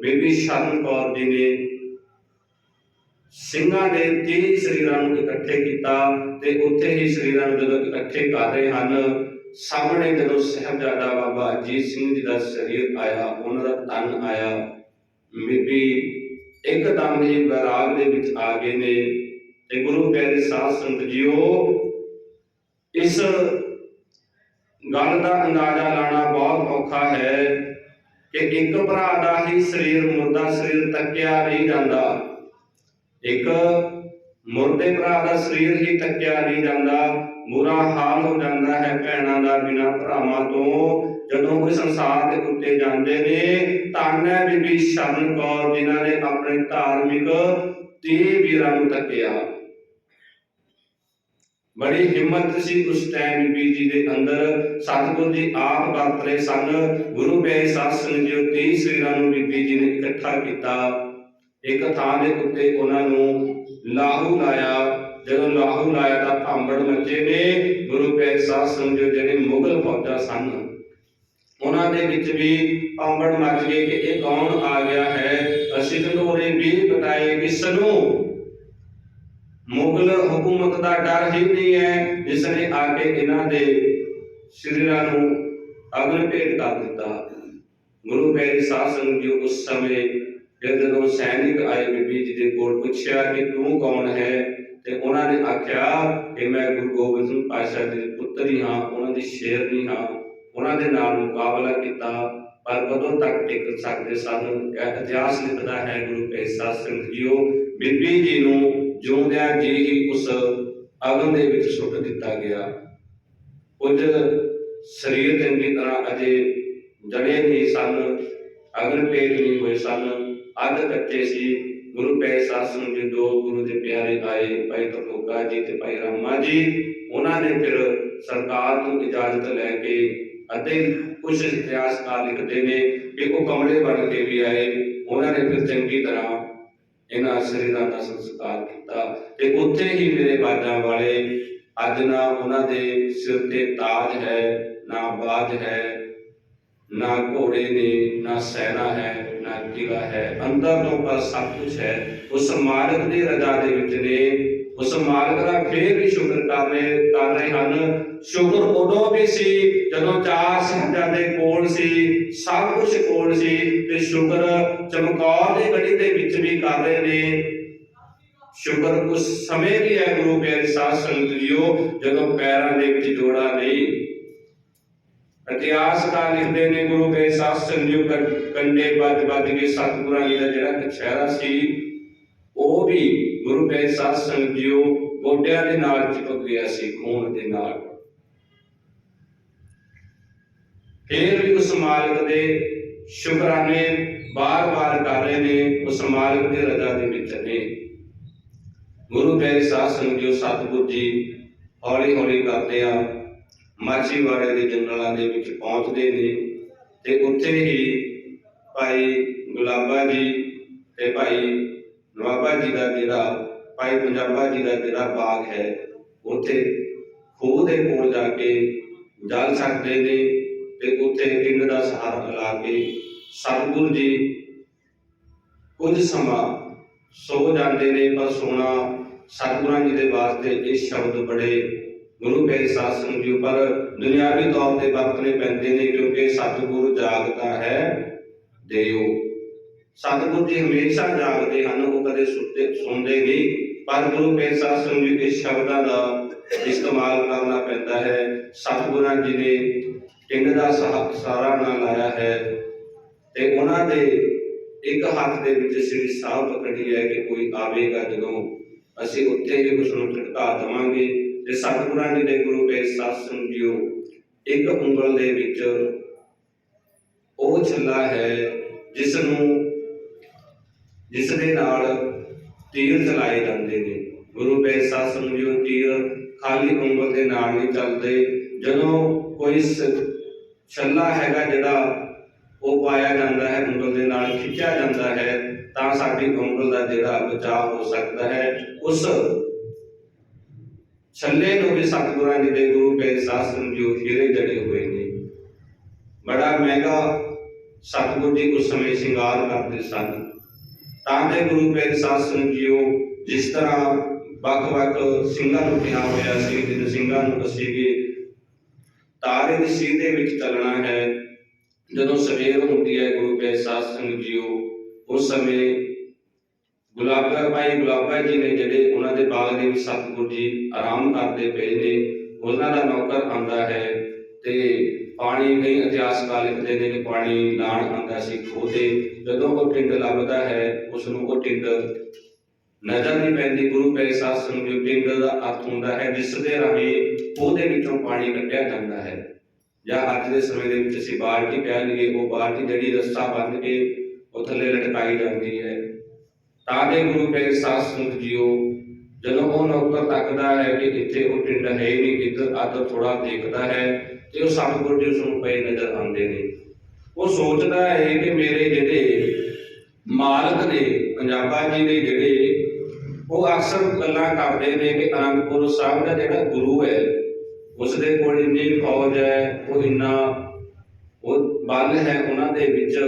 ਬੀਬੀ ਸ਼ਰਨ ਕੌਰ ਜੀ ਨੇ ਸਿੰਘਾਂ ਦੇ 30 ਸਰੀਰਾਂ ਨੂੰ ਇਕੱਠੇ ਕੀਤਾ ਤੇ ਉੱਥੇ ਹੀ ਸਰੀਰਾਂ ਨੂੰ ਜਦੋਂ ਇਕੱਠੇ ਕਰ ਰਹੇ ਹਨ, ਸਾਹਮਣੇ ਜਦੋਂ ਸਹਿਬਜ਼ਾਦਾ ਬਾਬਾ ਅਜੀਤ ਸਿੰਘ ਜੀ ਦਾ ਸਰੀਰ ਆਇਆ, ਉਹਨਾਂ ਦਾ ਤਨ ਆਇਆ, ਬੀਬੀ ਇੱਕਦਮ ਹੀ ਵਿਰਾਗ ਦੇ ਵਿੱਚ ਆ ਗਏ ਨੇ। ਤੇ ਗੁਰੂ ਪਿਆਰੇ ਸਾਧ ਸੰਗਤ ਜੀਓ, ਇਸ ਗੱਲ ਦਾ ਅੰਦਾਜ਼ਾ ਲਾਣਾ ਬਹੁਤ ਔਖਾ ਹੈ ਕਿ ਇੱਕ ਭਰਾ ਦਾ ਹੀ ਸਰੀਰ ਮੁਰਦਾ ਸਰੀਰ ਤੱਕਿਆ ਨਹੀਂ ਜਾਂਦਾ। ਇੱਕ ਮੁਰਦੇ ਭਰਾ ਦਾ ਸਰੀਰ ਹੀ ਤੱਕਿਆ ਨਹੀਂ ਜਾਂਦਾ, ਬੁਰਾ ਹਾਲ ਹੋ ਜਾਂਦਾ ਹੈ ਭੈਣਾਂ ਦਾ ਬਿਨਾ ਭਰਾਵਾਂ ਤੋਂ। ਜਦੋਂ ਉਹ ਸੰਸਾਰ ਦੇ ਉੱਤੇ ਜਾਂਦੇ ਨੇ, ਧੰਨ ਹੈ ਬੀਬੀ ਸ਼ਰਨ ਕੌਰ ਜਿਨ੍ਹਾਂ ਨੇ ਆਪਣੇ ਧਾਰਮਿਕ ਤੀਹ ਵੀਰਾਂ ਨੂੰ ਤੱਕਿਆ। ਬੜੀ ਹਿੰਮਤ ਸੀ ਉਸ ਟਾਈਮ ਬੀਬੀ ਜੀ ਦੇ ਅੰਦਰ। ਸਤਿਗੁਰ ਜੀ ਆਪ ਵਰਤਰੇ ਸਨ। ਗੁਰੂ ਪਿਆਰੇ ਸਾਧ ਸੰਗਤ ਜੀ 30 ਸਰੀਰਾਂ ਨੂੰ ਬੀਬੀ ਜੀ ਨੇ ਇਕੱਠਾ ਕੀਤਾ। ਇੱਕ ਥਾਂ ਦੇ ਉੱਤੇ ਉਹਨਾਂ ਨੂੰ ਲਾਹੂ ਲਾਇਆ। ਜਦੋਂ ਲਾਹੂ ਲਾਇਆ ਤਾਂ ਭਾਂਬੜ ਮੱਚੇ ਨੇ। ਗੁਰੂ ਪਿਆਰੇ ਸਾਧ ਸੰਗਤ ਜਿਹੜੇ ਮੁਗਲ ਫੌਜਾਂ ਸਨ, ਉਹਨਾਂ ਦੇ ਵਿੱਚ ਵੀ ਭਾਂਬੜ ਮੱਚ ਗਏ ਕਿ ਇਹ ਕੌਣ ਆ ਗਿਆ ਹੈ? ਅਸੀਂ ਢੰਡੋਰੇ ਵੀ ਪਟਾਏ ਕਿਸ ਨੂੰ ਮੁਗਲ ਹਕੂਮਤ ਦਾ ਡਰ ਹੀ ਨਹੀਂ ਹੈ ਜਿਸ ਨੇ ਆ ਕੇ ਇਹਨਾਂ ਦੇ ਸਰੀਰਾਂ ਨੂੰ ਅਗਨ ਭੇਟ ਕਰ ਦਿੱਤਾ। ਗੁਰੂ ਪਿਆਰੇ ਸਾਧ ਸੰਗਤ ਜੀ ਉਸ ਸਮੇਂ ਜਦੋਂ ਸੈਨਿਕ ਆਏ ਬੀਬੀ ਜੀ ਦੇ ਕੋਲ, ਪੁੱਛਿਆ ਕਿ ਤੂੰ ਕੌਣ ਹੈ? ਤੇ ਉਹਨਾਂ ਨੇ ਆਖਿਆ ਕਿ ਮੈਂ ਗੁਰੂ ਗੋਬਿੰਦ ਸਿੰਘ ਪਾਤਸ਼ਾਹ ਜੀ ਦੀ ਪੁੱਤਰੀ ਹਾਂ ਉਹਨਾਂ ਦੀ ਸ਼ੇਰਨੀ ਹਾਂ। ਉਹਨਾਂ ਦੇ ਨਾਲ ਮੁਕਾਬਲਾ ਕੀਤਾ, ਪਰ ਕਦੋਂ ਤੱਕ ਟਿਕ ਸਕਦੇ ਸਨ? ਇਤਿਹਾਸ ਲਿਖਦਾ ਹੈ ਗੁਰੂ ਕੈਸਾ ਸਿੰਘ ਜੀਓ ਬੀਬੀ ਜੀ ਨੂੰ ਜਿਉਂਦਿਆਂ ਜੀ ਹੀ ਉਸ ਅਗਨ ਦੇ ਵਿੱਚ ਸੁੱਟ ਦਿੱਤਾ ਗਿਆ। ਕੁਝ ਸਰੀਰ ਚੰਗੀ ਤਰ੍ਹਾਂ ਅਜੇ ਜੜੇ ਨਹੀਂ ਸਨ, ਅਗਨ ਭੇਟ ਨਹੀਂ ਹੋਏ ਸਨ। ਅੱਧ ਕੱਚੇ ਸੀ। ਗੁਰੂ ਪੈ ਸਾਸਨ ਦੇ ਦੋ ਗੁਰੂ ਦੇ ਪਿਆਰੇ ਆਏ, ਭਾਈ ਤਰਲੋਕਾ ਜੀ ਤੇ ਭਾਈ ਰਾਮਾ ਜੀ। ਉਹਨਾਂ ਨੇ ਫਿਰ ਸਰਕਾਰ ਤੋਂ ਇਜਾਜ਼ਤ ਲੈ ਕੇ ਅਤੇ ਕੁਝ ਇਤਿਹਾਸਕਾਰ ਲਿਖਦੇ ਨੇ ਕਿ ਉਹ ਕਮਲੇ ਬਣ ਕੇ ਵੀ ਆਏ। ਉਹਨਾਂ ਨੇ ਫਿਰ ਚੰਗੀ ਤਰ੍ਹਾਂ ਇਹਨਾਂ ਸਰੀਰਾਂ ਦਾ ਸੰਸਕਾਰ ਕੀਤਾ ਤੇ ਉੱਥੇ ਹੀ ਮੇਰੇ ਬਾਜਾਂ ਵਾਲੇ, ਅੱਜ ਨਾ ਉਹਨਾਂ ਦੇ ਸਿਰ ਤੇ ਤਾਜ ਹੈ, ਨਾ ਬਾਜ ਹੈ, ਨਾ ਘੋੜੇ ਨੇ, ਨਾ ਸੈਨਾ ਹੈ, ਨਾ ਕਿਲਾ ਹੈ। ਅੰਦਰ ਤੋਂ ਪਰ ਸਭ ਕੁਝ ਹੈ। ਉਸ ਮਾਰਗ ਦੀ ਰਜ਼ਾ ਦੇ ਵਿੱਚ ਨੇ। ਉਸ ਮਾਰਗ ਦਾ ਫੇਰ ਵੀ ਸ਼ੁਕਰ ਕਰ ਰਹੇ ਕਰ ਰਹੇ ਹਨ। ਸ਼ੁਕਰ ਉਦੋਂ ਵੀ ਸੀ ਜਦੋਂ ਚਾਰ ਸਾਹਿਬਜ਼ਾਦੇ ਕੋਲ ਸੀ, ਸਭ ਕੁਝ ਕੋਲ ਸੀ ਤੇ ਸ਼ੁਕਰ ਚਮਕੌਰ ਦੀ ਗੜੀ ਦੇ ਵਿੱਚ ਵੀ ਕਰ ਰਹੇ ਨੇ। ਸ਼ੁਕਰ ਉਸ ਸਮੇਂ ਵੀ ਹੈ ਗੁਰੂ ਪਿਆਰੇ ਸਾਧ ਸੰਗਤ ਜੀਓ, ਜਦੋਂ ਪੈਰਾਂ ਦੇ ਵਿੱਚ ਜੋੜਾ ਨਹੀਂ। ਇਤਿਹਾਸਕਾਰ ਲਿਖਦੇ ਨੇ ਗੁਰੂ ਕੇ ਸਾਧ ਸੰਜੀਵ ਕੰਡੇ ਵੱਜ ਵੱਜ ਕੇ ਸਤਿਗੁਰਾਂ ਜੀ ਦਾ ਜਿਹੜਾ ਕਛਹਿਰਾ ਸੀ, ਉਹ ਵੀ ਗੁਰੂ ਕੇ ਸਾਧ ਜੀਓ, ਗੋਡਿਆਂ ਦੇ ਨਾਲ ਚਿਪਕ ਗਿਆ ਸੀ, ਖੂਨ ਦੇ ਨਾਲ। ਫਿਰ ਵੀ ਉਸ ਮਾਲਕ ਦੇ ਸ਼ੁਕਰਾਨੇ ਬਾਰ-ਬਾਰ ਕਰ ਰਹੇ ਨੇ, ਉਸ ਮਾਲਕ ਦੀ ਰਜ਼ਾ ਦੇ ਵਿੱਚ ਨੇ। ਗੁਰੂ ਪਿਆਰੇ ਸਾਧ ਸੰਗਤ ਸਤਿਗੁਰ ਜੀ ਹੌਲੀ ਹੌਲੀ ਕਰਦੇ ਆ, ਮਾਛੀਵਾੜੇ ਦੇ ਜੰਗਲਾਂ ਦੇ ਵਿੱਚ ਪਹੁੰਚਦੇ ਨੇ ਤੇ ਉੱਥੇ ਹੀ ਭਾਈ ਗੁਲਾਬਾ ਜੀ ਤੇ ਭਾਈ ਨਵਾਬਾ ਜੀ ਦਾ ਜਿਹੜਾ, ਭਾਈ ਪੰਜਾਬਾ ਜੀ ਦਾ ਜਿਹੜਾ ਬਾਗ ਹੈ, ਉੱਥੇ ਖੂਹ ਦੇ ਕੋਲ ਜਾ ਕੇ ਜਲ ਸਕਦੇ ਨੇ ਤੇ ਉੱਥੇ ਕਿੰਨ ਦਾ ਸਹਾਰਾ ਲਾ ਕੇ ਸਤਿਗੁਰ ਜੀ ਕੁਝ ਸਮਾਂ ਸੋ ਜਾਂਦੇ ਨੇ, ਪਰ ਸੋਣਾ ਸਤਿਗੁਰਾਂ ਜੀ ਦੇ ਵਾਸਤੇ ਇਹ ਸ਼ਬਦ ਬੜੇ ਗੁਰੂ ਪਿਆਰੇ ਸਾਧ ਸੰਗਤ ਪਰ ਦੁਨਿਆਵੀ ਤੌਰ ਤੇ ਵਰਤਨੇ ਪੈਂਦੇ ਨੇ, ਕਿਉਂਕਿ ਸਤਿਗੁਰ ਜਾਗਦਾ ਹੈ ਦੇਉ ਸਤਿਗੁਰ ਜੀ ਹਮੇਸ਼ਾ ਜਾਗਦੇ ਹਨ, ਉਹ ਕਦੇ ਸੁੱਤੇ, ਸੌਂਦੇ ਨਹੀਂ, ਪਰ ਗੁਰੂ ਪਿਆਰੇ ਸਾਧ ਸੰਗਤ ਜੀ ਇਸ ਸ਼ਬਦਾਂ ਦਾ ਇਸਤੇਮਾਲ ਕਰਨਾ ਪੈਂਦਾ ਹੈ। ਸਤਿਗੁਰਾਂ ਜੀ ਨੇ ਪਿੰਡ ਦਾ ਸਹਾ- ਸਹਾਰਾ ਨਾ ਲਾਇਆ ਹੈ ਤੇ ਉਹਨਾਂ ਦੇ ਇੱਕ ਹੱਥ ਦੇ ਵਿੱਚ ਸ੍ਰੀ ਸਾਹਿਬ ਪਕੜੀ ਹੈ ਕਿ ਕੋਈ ਆਵੇਗਾ ਜਦੋਂ ਅਸੀਂ ਉੱਥੇ ਹੀ ਉਸ ਨੂੰ ਝਟਕਾ ਦੇਵਾਂਗੇ ਤੇ ਸਤਿਗੁਰਾਂ ਜੀ ਦੇ ਗੁਰੂ ਕੇ ਸਾਧ ਸੰਗਿਓ, ਇੱਕ ਉਂਗਲ ਦੇ ਵਿੱਚ ਉਹ ਛੱਲਾ ਹੈ ਜਿਸ ਨੂੰ ਜਿਸ ਦੇ ਨਾਲ ਤੀਰ ਚਲਾਏ ਜਾਂਦੇ ਨੇ। ਗੁਰੂ ਕੇ ਸਾਧ ਸੰਗਿਓ ਤੀਰ ਖਾਲੀ ਉਂਗਲ ਦੇ ਨਾਲ ਨਹੀਂ ਚੱਲਦੇ। ਜਦੋਂ ਕੋਈ ਛੱਲਾ ਹੈਗਾ ਜਿਹੜਾ ਉਹ ਪਾਇਆ ਜਾਂਦਾ ਹੈ ਉਂਗਲ ਦੇ ਨਾਲ ਖਿੱਚਿਆ ਜਾਂਦਾ ਹੈ, ਤਾਂ ਸਾਡੀ ਉਂਗਲ ਦਾ ਜਿਹੜਾ ਬਚਾਅ ਹੋ ਸਕਦਾ ਹੈ। ਉਸ ਛੱਲੇ ਨੂੰ ਵੀ ਸਤਿਗੁਰਾਂ ਜੀ ਦੇ ਗੁਰੂ ਕੇ ਸਾਧ ਸੰਜੋ ਹੀਰੇ ਜੜੇ ਹੋਏ ਨੇ। ਬੜਾ ਮਹਿੰਗਾ ਸਤਿਗੁਰ ਜੀ ਉਸ ਸਮੇਂ ਸ਼ਿੰਗਾਰ ਕਰਦੇ ਸਨ। ਤਾਂ ਦੇ ਗੁਰੂ ਕੇ ਸਾਧ ਸੰਜੀਓ ਜਿਸ ਤਰ੍ਹਾਂ ਵੱਖ-ਵੱਖ ਸਿੰਘਾਂ ਨੂੰ ਕਿਹਾ ਹੋਇਆ ਸੀ ਜਿਨ ਸਿੰਘਾਂ ਨੂੰ ਅਸੀਂ ਵੀ ਦੀ ਸੀਧ ਵਿੱਚ ਚੱਲਣਾ ਹੈ। ਜਦੋਂ ਸਵੇਰ ਹੁੰਦੀ ਹੈ, ਗੁਰੂ ਕੇ ਸਾਧ ਸੰਗਤ ਜੀਓ, ਉਸ ਸਮੇਂ ਗੁਲਾਬਾ ਭਾਈ ਗੁਲਾਬਾ ਜੀ ਨੇ ਜਿਹੜੇ ਉਹਨਾਂ ਦੇ ਬਾਗ ਦੇ ਵਿੱਚ ਸਤਿਗੁਰ ਜੀ ਆਰਾਮ ਕਰਦੇ ਪਏ ਨੇ, ਉਹਨਾਂ ਦਾ ਨੌਕਰ ਆਉਂਦਾ ਹੈ ਤੇ ਪਾਣੀ ਕਈ ਇਤਿਹਾਸਕਾਰ ਲਿਖਦੇ ਨੇ ਕਿ ਪਾਣੀ ਲਾਣ ਆਉਂਦਾ ਸੀ ਖੂਹ ਜਦੋਂ ਉਹ ਟਿੰਡ ਲੱਭਦਾ ਹੈ ਉਸ ਨੂੰ ਉਹ ਟਿੰਡ ਨਜ਼ਰ ਨਹੀਂ ਪੈਂਦੀ। ਗੁਰੂ ਕੇ ਸਾਧ ਸੰਗਤ ਪਿੰਡ ਦਾ ਅਰਥ ਹੁੰਦਾ ਹੈ, ਜਿਸ ਦੇ ਰਾਹੀਂ ਉਹਦੇ ਵਿੱਚੋਂ ਪਾਣੀ ਕੱਢਿਆ ਜਾਂਦਾ ਹੈ। ਜਾਂ ਅੱਜ ਦੇ ਸਮੇਂ ਦੇ ਵਿੱਚ ਅਸੀਂ ਬਾਲਟੀ ਕਹਿ ਲਈਏ, ਉਹ ਬਾਲਟੀ ਜਿਹੜੀ ਰੱਸਾ ਬੰਨ੍ਹ ਕੇ ਉਹ ਥੱਲੇ ਲਟਕਾਈ ਜਾਂਦੀ ਹੈ। ਤਾਂ ਦੇ ਗੁਰੂ ਕੇ ਸਾਧ ਸੰਗਤ ਜੀਓ, ਜਦੋਂ ਉਹ ਨੌਕਰ ਤੱਕਦਾ ਹੈ ਕਿ ਇੱਥੇ ਉਹ ਟਿੰਡ ਹੈ ਹੀ ਨਹੀਂ ਇੱਧਰ ਆਦਰ ਥੋੜਾ ਦੇਖਦਾ ਹੈ ਤੇ ਉਹ ਸਤਿਗੁਰ ਜੀ ਉਸ ਨੂੰ ਪਏ ਨਜ਼ਰ ਆਉਂਦੇ ਨੇ। ਉਹ ਸੋਚਦਾ ਹੈ ਕਿ ਮੇਰੇ ਜਿਹੜੇ ਮਾਲਕ ਨੇ, ਪੰਜਾਬਾ ਜੀ ਦੇ ਜਿਹੜੇ ਉਹ ਅਕਸਰ ਗੱਲਾਂ ਕਰਦੇ ਨੇ ਕਿ ਅਨੰਦਪੁਰ ਸਾਹਿਬ ਦਾ ਜਿਹੜਾ ਗੁਰੂ ਹੈ ਉਸ ਦੇ ਕੋਲ ਇੰਨੀ ਫੌਜ ਹੈ, ਉਹ ਇੰਨਾ ਉਹ ਬਲ ਹੈ ਉਹਨਾਂ ਦੇ ਵਿੱਚ।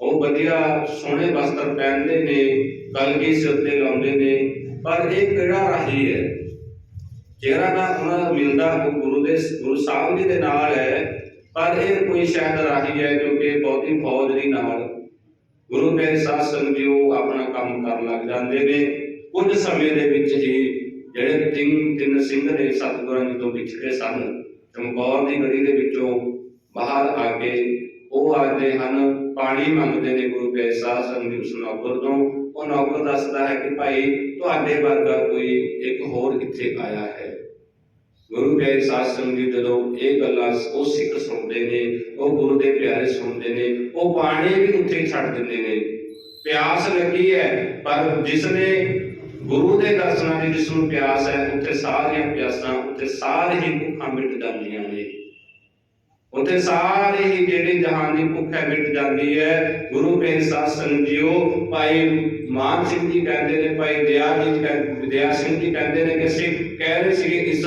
ਉਹ ਵਧੀਆ ਸੋਹਣੇ ਵਸਤਰ ਪਹਿਨਦੇ ਨੇ, ਕਲਗੀ ਸਿਰ ਤੇ ਲਾਉਂਦੇ ਨੇ, ਪਰ ਇਹ ਕਿਹੜਾ ਰਾਹੀ ਹੈ? ਜਿਹੜਾ ਨਾ ਉਹਨਾਂ ਦਾ ਮਿਲਦਾ ਉਹ ਗੁਰੂ ਦੇ, ਗੁਰੂ ਸਾਹਿਬ ਜੀ ਦੇ ਨਾਲ ਹੈ, ਪਰ ਇਹ ਕੋਈ ਸ਼ਾਇਦ ਰਾਹੀ ਹੈ ਕਿਉਂਕਿ ਬਹੁਤੀ ਫੌਜ ਦੀ ਨਾਲ। ਗੁਰੂ ਪਿਆਰੇ ਸਾਧ ਸੰਗਤ ਉਹ ਆਪਣਾ ਕੰਮ ਕਰਨ ਲੱਗ ਜਾਂਦੇ ਨੇ। ਕੁਝ ਸਮੇਂ ਦੇ ਵਿੱਚ ਹੀ ਜਿਹੜੇ ਤਿੰਨ ਤਿੰਨ ਸਿੰਘ ਨੇ ਸਤਿਗੁਰਾਂ ਜੀ ਤੋਂ ਵਿਛੜੇ ਸਨ, ਚਮਕੌਰ ਦੀ ਗੜੀ ਦੇ ਵਿੱਚੋਂ ਬਾਹਰ ਆ ਕੇ ਉਹ ਆਖਦੇ ਹਨ, ਪਾਣੀ ਮੰਗਦੇ ਨੇ ਗੁਰੂ ਪਿਆਰੇ ਸਾਧ ਸੰਗਤ ਉਸ ਨੌਕਰ ਤੋਂ। ਉਹ ਨੌਕਰ ਦੱਸਦਾ ਹੈ ਕਿ ਭਾਈ, ਤੁਹਾਡੇ ਵਰਗਾ ਕੋਈ ਇੱਕ ਹੋਰ ਇੱਥੇ ਆਇਆ ਹੈ? ਗੁਰੂ ਪਿਆਰੇ ਸਾਧ ਸੰਗਤ ਜੀ ਜਦੋਂ ਇਹ ਗੱਲਾਂ ਉਹ ਸਿੱਖ ਸੁਣਦੇ ਨੇ, ਉਹ ਗੁਰੂ ਦੇ ਪਿਆਰੇ ਸੁਣਦੇ ਨੇ, ਉਹ ਪਾਣੀ ਵੀ ਉੱਥੇ ਛੱਡ ਦਿੰਦੇ ਨੇ। ਪਿਆਸ ਲੱਗੀ ਹੈ, ਪਰ ਜਿਸ ਨੇ ਗੁਰੂ ਦੇ ਦਰਸ਼ਨਾਂ ਦੀ ਜਿਸ ਨੂੰ ਪਿਆਸ ਹੈ, ਉੱਥੇ ਸਾਰੀਆਂ ਪਿਆਸਾਂ, ਉੱਥੇ ਸਾਰੇ ਹੀ ਭੁੱਖਾਂ ਮਿਟ ਜਾਂਦੀਆਂ ਨੇ। ਉੱਥੇ ਸਾਰੇ ਹੀ ਜਿਹੜੇ ਜਹਾਨ ਦੀ ਭੁੱਖ ਹੈ, ਮਿਟ ਜਾਂਦੀ ਹੈ। ਗੁਰੂ ਕੇ ਸਾਧ ਸੰਗਤ ਭਾਈ ਮਾਨ ਸਿੰਘ ਜੀ ਕਹਿੰਦੇ ਨੇ, ਭਾਈ ਦਿਆ ਜੀ ਦਿਆ ਸਿੰਘ ਜੀ ਕਹਿੰਦੇ ਨੇ ਕਿ ਸਿੱਖ ਕਹਿ ਰਹੇ ਸੀ ਇਸ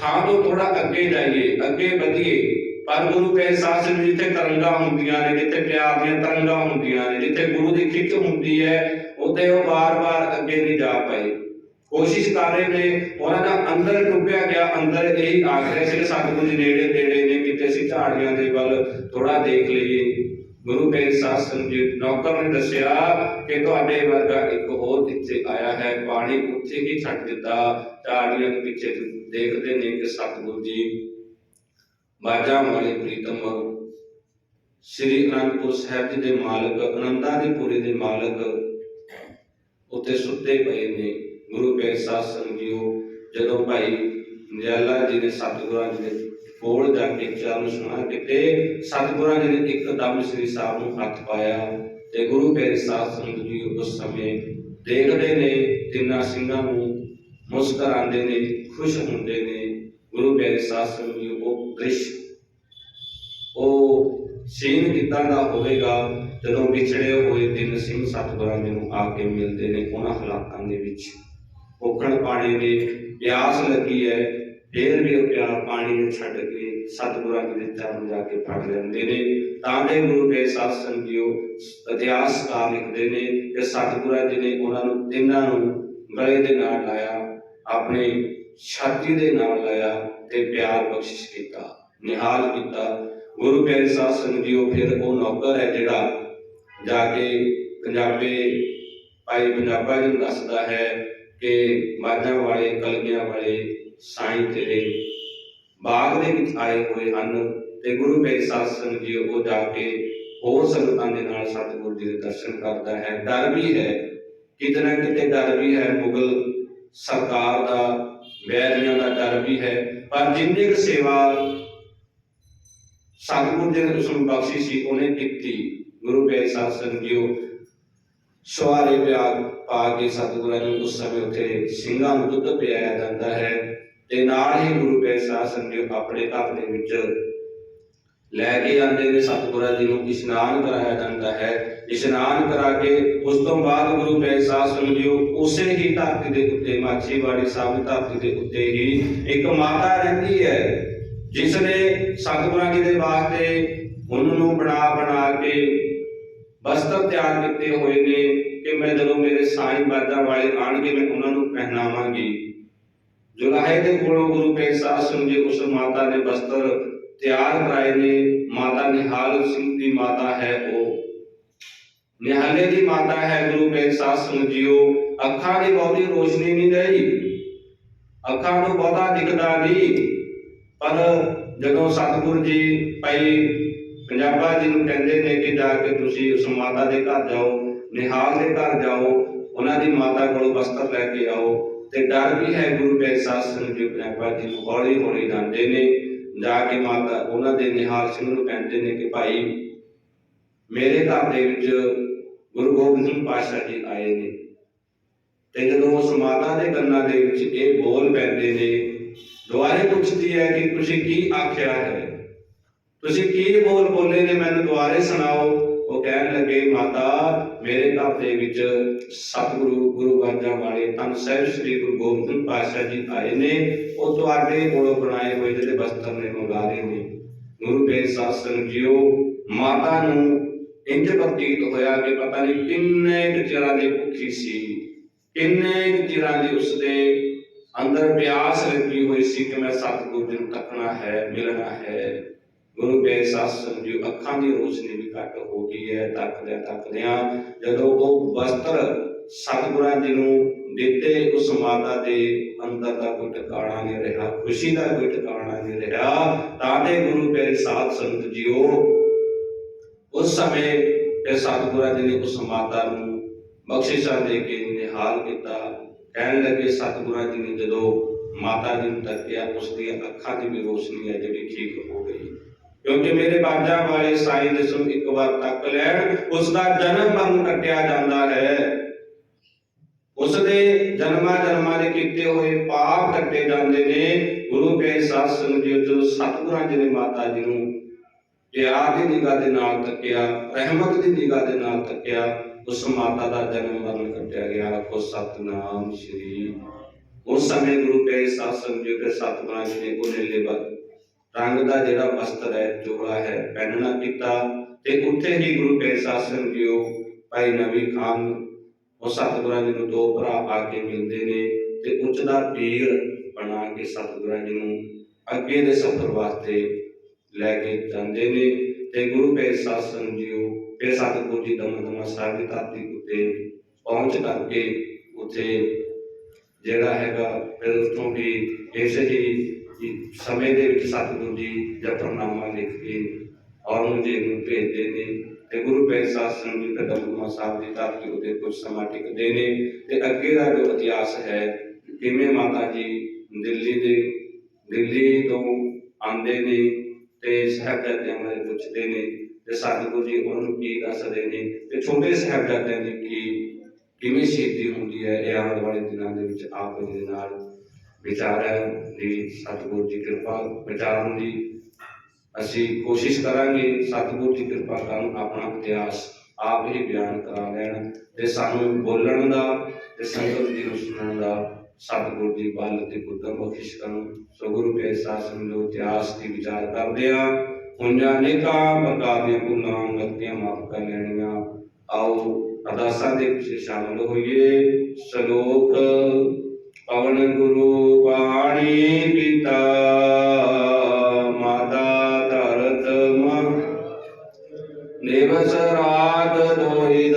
ਥਾਂ ਤੋਂ ਥੋੜਾ ਅੱਗੇ ਜਾਈਏ, ਅੱਗੇ ਵਧੀਏ। ਪਰ ਗੁਰੂ ਕੇ ਸਾਧ ਸੰਗਤ ਜੀ ਜਿੱਥੇ ਤਰੰਗਾਂ ਹੁੰਦੀਆਂ ਨੇ, ਜਿੱਥੇ ਪਿਆਰ ਦੀਆਂ ਤਰੰਗਾਂ ਹੁੰਦੀਆਂ ਨੇ, ਜਿੱਥੇ ਗੁਰੂ ਦੀ ਖਿੱਚ ਹੁੰਦੀ ਹੈ ਉੱਥੇ ਉਹ ਬਾਰ-ਬਾਰ ਅੱਗੇ ਨਹੀਂ ਜਾ ਪਾਏ। ਕੋਸ਼ਿਸ਼ ਕਰ ਰਹੇ ਨੇ, ਉਹਨਾਂ ਦਾ ਅੰਦਰ ਡੁੱਬਿਆ ਗਿਆ, ਅੰਦਰ ਇਹੀ ਆਖ ਰਹੇ ਸੀ ਕਿ ਸਤਿਗੁਰੂ ਨੇੜੇ ਤੇੜੇ ਨੇ, ਕਿਤੇ ਅਸੀਂ ਝਾੜੀਆਂ ਦੇ ਵੱਲ ਥੋੜਾ ਦੇਖ ਲਈਏ। ਗੁਰੂ ਕੇ ਸਾਧ ਸੰਗਤ ਨੌਕਰ ਨੇ ਦੱਸਿਆ ਕਿ ਤੁਹਾਡੇ ਵਰਗਾ ਇੱਕ ਹੋਰ ਇੱਥੇ ਆਇਆ ਹੈ ਪਾਣੀ ਉੱਥੇ ਹੀ ਛੱਡ ਦਿੱਤਾ। ਝਾੜੀਆਂ ਦੇ ਪਿੱਛੇ ਦੇਖਦੇ ਨੇ ਕਿ ਸਤਿਗੁਰੂ ਜੀ, ਬਾਜਾ ਵਾਲੇ ਪ੍ਰੀਤਮ। ਸ੍ਰੀ ਅਨੰਦਪੁਰ ਸਾਹਿਬ ਜੀ ਦੇ ਮਾਲਕ, ਅਨੰਦਾਂ ਦੀ ਪੁਰੀ ਦੇ ਮਾਲਕ ਉੱਤੇ ਸੁੱਤੇ ਪਏ ਨੇ। ਗੁਰੂ ਕੇ ਸਾਧ ਸੰਗਤ ਜੀਓ ਜਦੋਂ ਭਾਈ ਨਿਆਲਾ ਜੀ ਨੇ ਸਤਿਗੁਰਾਂ ਜੀ ਦੇ ਕੋਲ ਜਾ ਕੇ ਚਰਨ ਸੁਣਾ ਕਿਤੇ ਸਤਿਗੁਰਾਂ ਜੀ ਨੇ ਇੱਕਦਮ ਸ੍ਰੀ ਸਾਹਿਬ ਨੂੰ ਹੱਥ ਪਾਇਆ ਤੇ ਗੁਰੂ ਕੇ ਸਾਧ ਸੰਗਤ ਜੀ ਉਸ ਸਮੇਂ ਦੇਖਦੇ ਨੇ, ਤਿੰਨਾਂ ਸਿੰਘਾਂ ਨੂੰ ਮੁਸਕਰਾਉਂਦੇ ਨੇ, ਖੁਸ਼ ਹੁੰਦੇ ਨੇ। ਗੁਰੂ ਕੇ ਸਾਧ ਸੰਗਤ ਜੀ ਉਹ ਦ੍ਰਿਸ਼ ਉਹ ਸੀਨ ਕਿੱਦਾਂ ਦਾ ਹੋਵੇਗਾ? ਜਦੋਂ ਵਿਛੜੇ ਹੋਏ ਤਿੰਨ ਸਿੰਘ ਸਤਿਗੁਰਾਂ ਜੀ ਨੂੰ ਆ ਕੇ ਮਿਲਦੇ ਨੇ ਉਹਨਾਂ ਹਾਲਾਤਾਂ ਦੇ ਵਿੱਚ। ਔਖਣ ਪਾਣੀ ਦੀ ਪਿਆਸ ਲੱਗੀ ਹੈ, ਫੇਰ ਵੀ ਉਹ ਪਿਆਰ ਪਾਣੀ ਨੂੰ ਛੱਡ ਕੇ ਸਤਿਗੁਰਾਂ ਜੀ ਦੇ ਚਰਨ ਜਾ ਕੇ ਫੜ ਲੈਂਦੇ ਨੇ। ਤਾਂ ਦੇ ਗੁਰੂ ਕੇ ਸਾਧ ਸੰਗਿਓ ਇਤਿਹਾਸਕਾਰ ਲਿਖਦੇ ਨੇ ਕਿ ਸਤਿਗੁਰਾਂ ਜੀ ਨੇ ਉਹਨਾਂ ਨੂੰ ਤਿੰਨਾਂ ਨੂੰ ਗਲੇ ਦੇ ਨਾਲ ਲਾਇਆ, ਆਪਣੇ ਛਾਤੀ ਦੇ ਨਾਲ ਲਾਇਆ ਤੇ ਪਿਆਰ ਬਖਸ਼ਿਸ਼ ਕੀਤਾ, ਨਿਹਾਲ ਕੀਤਾ। ਗੁਰੂ ਪਿਆਰੇ ਸਾਧ ਸੰਗਤ ਜੀਓ ਫਿਰ ਉਹ ਨੌਕਰ ਹੈ ਜਿਹੜਾ ਜਾ ਕੇ ਪੰਜਾਬੇ ਭਾਈ ਪੰਜਾਬਾ ਜੀ ਨੂੰ ਦੱਸਦਾ ਹੈ ਕਿ ਮਾਝਾਂ ਵਾਲੇ, ਕਲਗੀਆਂ ਵਾਲੇ ਸਾਈਂ ਤੇਰੇ ਬਾਗ ਦੇ ਵਿੱਚ ਆਏ ਹੋਏ ਹਨ ਤੇ ਗੁਰੂ ਪਿਆਰੇ ਸਾਧ ਸੰਗਤ ਜੀਓ ਉਹ ਜਾ ਕੇ ਹੋਰ ਸੰਗਤਾਂ ਦੇ ਨਾਲ ਸਤਿਗੁਰੂ ਜੀ ਦੇ ਦਰਸ਼ਨ ਕਰਦਾ ਹੈ। ਡਰ ਵੀ ਹੈ, ਕਿਤੇ ਨਾ ਕਿਤੇ ਡਰ ਵੀ ਹੈ, ਮੁਗਲ ਸਰਕਾਰ ਦਾ, ਵੈਰੀਆਂ ਦਾ ਡਰ ਵੀ ਹੈ, ਪਰ ਜਿੰਨੀ ਕੁ ਸੇਵਾ ਸਤਿਗੁਰੂ ਜੀ ਨੇ ਉਸ ਨੂੰ ਬਖਸ਼ੀ ਸੀ, ਉਹਨੇ ਕੀਤੀ। ਗੁਰੂ ਪਿਆਰੇ ਸਾਧ ਸੰਗਤ ਸਵਾਰੇ ਪਿਆਰ ਪਾ ਕੇ ਸਤਿਗੁਰਾਂ ਨੂੰ ਉਸ ਸਮੇਂ ਉੱਥੇ ਸਿੰਘਾਂ ਨੂੰ ਦੁੱਧ ਪਿਆਇਆ ਜਾਂਦਾ ਹੈ ਤੇ ਨਾਲ ਹੀ ਗੁਰੂ ਪਿਆਰੇ ਸਾਧ ਸੰਗਤ ਆਪਣੇ ਘਰ ਦੇ ਵਿੱਚ ਲੈ ਕੇ ਆਉਂਦੇ ਨੇ, ਸਤਿਗੁਰਾਂ ਜੀ ਨੂੰ ਇਸ਼ਨਾਨ ਕਰਾਇਆ ਜਾਂਦਾ ਹੈ। ਇਸ਼ਨਾਨ ਕਰਾ ਕੇ ਉਸ ਤੋਂ ਬਾਅਦ ਗੁਰੂ ਪਿਆਰੇ ਸਾਹਿਬ ਸੰਗਤ ਜੀਓ ਉਸੇ ਹੀ ਧਰਤੀ ਦੇ ਉੱਤੇ, ਮਾਛੀਵਾੜੀ ਸਾਹਿਬ ਦੀ ਧਰਤੀ ਦੇ ਉੱਤੇ ਹੀ ਇੱਕ ਮਾਤਾ ਰਹਿੰਦੀ ਹੈ ਜਿਸ ਨੇ ਸਤਿਗੁਰਾਂ ਜੀ ਦੇ ਵਾਸਤੇ ਉਹਨਾਂ ਨੂੰ ਬਣਾ ਬਣਾ ਕੇ ਵਸਤਰ ਤਿਆਰ ਕੀਤੇ ਹੋਏ ਨੇ ਕਿ ਮੈਂ ਜਦੋਂ ਮੇਰੇ ਸਾਈਂ ਬਾਜਾਂ ਵਾਲੇ ਆਣਗੇ, ਮੈਂ ਉਹਨਾਂ ਨੂੰ ਪਹਿਨਾਵਾਂਗੀ। ਜੁਲਾਹੇ ਦੇ ਕੋਲੋਂ ਗੁਰੂ ਕੇ ਸਾਹਿਬ ਸਿੰਘ ਜੀ ਉਸ ਮਾਤਾ ਨੇ ਵਸਤਰ ਤਿਆਰ ਕਰਾਏ ਨੇ। ਮਾਤਾ ਨਿਹਾਲ ਸਿੰਘ ਦੀ ਮਾਤਾ ਹੈ ਉਹ। ਨਿਹਾਲੇ ਦੀ ਮਾਤਾ ਹੈ ਗੁਰੂ ਕੇ ਸਾਧ ਸੰਗਤ ਜੀਓ। ਅੱਖਾਂ ਦੀ ਬਹੁਤੀ ਰੋਸ਼ਨੀ ਨਹੀਂ ਰਹੀ। ਅੱਖਾਂ ਨੂੰ ਬਹੁਤਾ ਦਿਖਦਾ ਨਹੀਂ। ਪਰ ਜਦੋਂ ਸਤਿਗੁਰੂ ਜੀ ਭਾਈ ਪੰਜਾਬਾ ਜੀ ਨੂੰ ਕਹਿੰਦੇ ਨੇ ਕਿ ਜਾ ਕੇ ਤੁਸੀਂ ਉਸ ਮਾਤਾ ਦੇ ਘਰ ਜਾਓ, ਨਿਹਾਲ ਦੇ ਘਰ ਜਾਓ, ਉਹਨਾਂ ਦੀ ਮਾਤਾ ਕੋਲੋਂ ਵਸਤਰ ਲੈ ਕੇ ਆਓ। ਤੇ ਡਰ ਵੀ ਹੈ ਗੁਰੂ ਕੇ ਸਾਧ ਸੰਗਤ ਜੀ, ਪੰਜਾਬਾ ਜੀ ਨੂੰ ਹੌਲੀ ਹੌਲੀ ਜਾਂਦੇ ਨੇ। ਜਾ ਕੇ ਮਾਤਾ, ਉਹਨਾਂ ਦੇ ਨਿਹਾਲ ਸਿੰਘ ਨੂੰ ਕਹਿੰਦੇ ਨੇ ਕਿ ਭਾਈ, ਮੇਰੇ ਘਰ ਦੇ ਵਿੱਚ ਗੁਰੂ ਗੋਬਿੰਦ ਸਿੰਘ ਪਾਤਸ਼ਾਹ ਜੀ ਆਏ ਨੇ। ਤੇ ਜਦੋਂ ਉਸ ਮਾਤਾ ਦੇ ਕੰਨਾਂ ਦੇ ਵਿੱਚ ਇਹ ਬੋਲ ਪੈਂਦੇ ਨੇ, ਦੁਆਰੇ ਪੁੱਛਦੀ ਹੈ ਕਿ ਤੁਸੀਂ ਕੀ ਆਖਿਆ ਹੈ? ਤੁਸੀਂ ਕੀ ਬੋਲ ਬੋਲੇ ਨੇ ਮੈਨੂੰ ਦੁਆਰੇ ਸੁਣਾਓ? ਉਹ ਕਹਿਣ ਲੱਗੇ, ਮਾਤਾ, ਮੇਰੇ ਘਰ ਦੇ ਵਿੱਚ ਸਤਿਗੁਰੂ, ਗੁਰੂ ਗ੍ਰੰਥਾਂ ਵਾਲੇ ਤਨ ਸਾਹਿਬ ਸ੍ਰੀ ਗੁਰੂ ਗੋਬਿੰਦ ਸਿੰਘ ਜੀ ਆਏ ਨੇ। ਉਹ ਤੁਹਾਡੇ ਕੋਲੋਂ ਬਣਾਏ ਹੋਏ ਜਿਹੜੇ ਵਸਤਰ ਨੇ, ਮੰਗਾ ਨੇ। ਗੁਰੂ ਕੇ ਸਾਧ ਜੀਓ, ਮਾਤਾ ਨੂੰ ਇੰਜ ਪ੍ਰਤੀਤ ਹੋਇਆ ਕਿ ਪਤਾ ਨਹੀਂ ਕਿੰਨੇ ਕੁ ਚਿਰਾਂ ਦੀ ਭੁੱਖੀ ਸੀ, ਕਿੰਨੇ ਕੁ ਚਿਰਾਂ ਦੀ ਉਸਦੇ ਅੰਦਰ ਪਿਆਸ ਲੱਗੀ ਹੋਈ ਸੀ ਕਿ ਮੈਂ ਸਤਿਗੁਰੂ ਜੀ ਨੂੰ ਤੱਕਣਾ ਹੈ, ਮਿਲਣਾ ਹੈ। ਗੁਰੂ ਕੇ ਸਾਧ ਸੰਗਤ ਅੱਖਾਂ ਦੀ ਰੋਸ਼ਨੀ ਵੀ ਘੱਟ ਹੋ ਗਈ ਹੈ, ਤੱਕਦਿਆਂ ਤੱਕਦਿਆਂ ਜਦੋਂ ਉਹ ਵਸਤਰ ਸਤਿਗੁਰਾਂ ਜੀ ਨੂੰ ਦਿੱਤੇ, ਉਸ ਮਾਤਾ ਦੇ ਅੰਦਰ ਦਾ ਕੋਈ ਟਿਕਾਣਾ ਨਹੀਂ ਰਿਹਾ, ਖੁਸ਼ੀ ਦਾ ਕੋਈ ਟਿਕਾਣਾ ਨਹੀਂ ਰਿਹਾ, ਤਾਂ ਦੇ ਗੁਰੂ ਕੇ ਸਾਥ ਸੰਤ ਜੀਓ ਉਸ ਸਮੇਂ ਤੇ ਸਤਿਗੁਰਾਂ ਜੀ ਨੇ ਉਸ ਮਾਤਾ ਨੂੰ ਬਖਸ਼ਿਸ਼ਾਂ ਦੇ ਕੇ ਨਿਹਾਲ ਕੀਤਾ। ਕਹਿਣ ਲੱਗੇ, ਸਤਿਗੁਰਾਂ ਜੀ ਨੇ ਜਦੋਂ ਮਾਤਾ ਜੀ ਨੂੰ ਤੱਕਿਆ, ਉਸ ਦੀਆਂ ਅੱਖਾਂ ਦੀ ਵੀ ਰੋਸ਼ਨੀ ਹੈ ਜਿਹੜੀ ਠੀਕ ਹੋ ਗਈ। ਕਿਉਂਕਿ ਮੇਰੇ ਬਾਜਾਂ ਵਾਲੇ ਸਾਈਂ ਜਿਸ ਇੱਕ ਵਾਰ ਤੱਕ ਲੈਣ ਉਸ ਦਾ ਜਨਮ ਮਰਨ ਕੱਟਿਆ ਜਾਂਦਾ ਹੈ। ਉਸ ਦੇ ਜਨਮਾਂ ਜਨਮਾਂ ਦੇ ਕੀਤੇ ਹੋਏ ਪਾਪ ਕੱਟੇ ਜਾਂਦੇ ਨੇ। ਗੁਰੂ ਕੇ ਸਾਧ ਸੰਗਤ ਜੀ ਜਦੋਂ ਸਤਿਗੁਰਾਂ ਜੀ ਨੇ ਮਾਤਾ ਜੀ ਨੂੰ ਪਿਆਰ ਦੀ ਨਿਗਾਹ ਦੇ ਨਾਲ ਤੱਕਿਆ, ਰਹਿਮਤ ਦੀ ਨਿਗਾਹ ਦੇ ਨਾਲ ਤੱਕਿਆ, ਉਸ ਮਾਤਾ ਦਾ ਜਨਮ ਮਰਨ ਕੱਟਿਆ ਗਿਆ। ਕੋ ਸਤਨਾਮ ਸ਼੍ਰੀ। ਉਸ ਸਮੇਂ ਗੁਰੂ ਕੇ ਸਾਧ ਸੰਗਤ ਜੀ ਦੇ ਸਤਿਗੁਰਾਂ ਜੀ ਨੇ ਉਹ ਨੀਲੇ ਰੰਗ ਦਾ ਜਿਹੜਾ ਵਸਤਰ ਹੈ, ਚੋਲਾ ਹੈ, ਪਹਿਨਣਾ ਕੀਤਾ ਤੇ ਉੱਥੇ ਹੀ ਗੁਰੂ ਕੇ ਸਾਧ ਜੀ ਉਹ ਭਾਈ ਨਵੀ ਖਾਨ ਉਹ ਸਤਿਗੁਰਾਂ ਜੀ ਨੂੰ ਦੋ ਭਰਾ ਆ ਕੇ ਮਿਲਦੇ ਨੇ ਤੇ ਉੱਚ ਦਾ ਪੀਰ ਬਣਾ ਕੇ ਸਤਿਗੁਰਾਂ ਜੀ ਨੂੰ ਅੱਗੇ ਦੇ ਸਫ਼ਰ ਵਾਸਤੇ ਲੈ ਕੇ ਜਾਂਦੇ ਨੇ ਤੇ ਗੁਰੂ ਕੇ ਸਾਧ ਜੀ ਉਹ ਫਿਰ ਸਤਿਗੁਰੂ ਜੀ ਦਮਦਮਾ ਸਾਹਿਬ ਦੀ ਧਰਤੀ ਉੱਤੇ ਪਹੁੰਚ ਕਰਕੇ ਉੱਥੇ ਜਿਹੜਾ ਹੈਗਾ, ਫਿਰ ਉੱਥੋਂ ਵੀ ਇਸੇ ਹੀ ਸਮੇਂ ਦੇ ਵਿੱਚ ਸਤਿਗੁਰੂ ਜੀ ਜਪਰਨਾਮਾ ਲਿਖ ਕੇ ਔਰੰਗਜ਼ੇਬ ਨੂੰ ਭੇਜਦੇ ਨੇ ਤੇ ਗੁਰੂ ਪੈ ਸਾਸਨ ਜੀ ਕਦਮਾ ਸਾਹਿਬ ਦੀ ਧਰਤੀ ਉੱਤੇ ਕੁਝ ਸਮਾਂ ਟਿਕਦੇ ਨੇ ਤੇ ਅੱਗੇ ਦਾ ਜੋ ਇਤਿਹਾਸ ਹੈ, ਕਿਵੇਂ ਮਾਤਾ ਜੀ ਦਿੱਲੀ ਦੇ, ਦਿੱਲੀ ਤੋਂ ਆਉਂਦੇ ਨੇ ਤੇ ਸਾਹਿਬਜ਼ਾਦਿਆਂ ਬਾਰੇ ਪੁੱਛਦੇ ਨੇ ਤੇ ਸਤਿਗੁਰੂ ਜੀ ਉਹਨਾਂ ਨੂੰ ਕੀ ਦੱਸਦੇ ਨੇ ਤੇ ਛੋਟੇ ਸਾਹਿਬਜ਼ਾਦਿਆਂ ਦੀ ਕੀ, ਕਿਵੇਂ ਸ਼ਹੀਦੀ ਹੁੰਦੀ ਹੈ, ਇਹ ਆਉਣ ਵਾਲੇ ਦਿਨਾਂ ਦੇ ਵਿੱਚ ਆਪ ਜੀ ਦੇ ਨਾਲ ਵਿਚਾਰਾਂ ਦੀ ਸਤਿਗੁਰੂ ਦੀ ਕਿਰਪਾ ਵਿਚਾਰਨ ਦੀ। ਅਸੀਂ ਕੋਸ਼ਿਸ਼ ਕਰਾਂਗੇ ਸਤਿਗੁਰੂ ਦੀ ਕਿਰਪਾ ਕਰਨ ਆਪਣਾ ਇਤਿਹਾਸ ਆਪ ਹੀ ਬਿਆਨ ਕਰਾ ਲੈਣ ਤੇ ਸਾਨੂੰ ਬੋਲਣ ਦਾ ਤੇ ਸੰਗਤ ਦੀ ਨੂੰ ਦਾ ਸਤਿਗੁਰੂ ਦੀ ਬਲ ਤੇ ਕੁਦਮ ਬਖਸ਼ਿਸ਼ ਕਰਨ। ਸੋ ਗੁਰੂ ਕੇ ਸਾਸਨ ਜੋ ਇਤਿਹਾਸ ਦੀ ਵਿਚਾਰ ਕਰਦੇ ਆ। ਹੁੰਜਾਂ ਅਨੇਕਾਂ ਪ੍ਰਕਾਰ ਦੀਆਂ ਭੁੱਲਾਂ, ਗਲਤੀਆਂ ਮਾਫ ਕਰ ਲੈਣੀਆਂ। ਆਓ ਅਰਦਾਸਾਂ ਦੇ ਵਿੱਚ ਸ਼ਾਮਲ ਹੋਈਏ। ਸ਼ਲੋਕ ਪਵਨ ਗੁਰੂ ਬਾਣੀ ਪਿਤਾ ਮਾਤਾ ਧਰਤ ਮਾ ਨਿਵਸ ਰਾਗ ਦੋਈ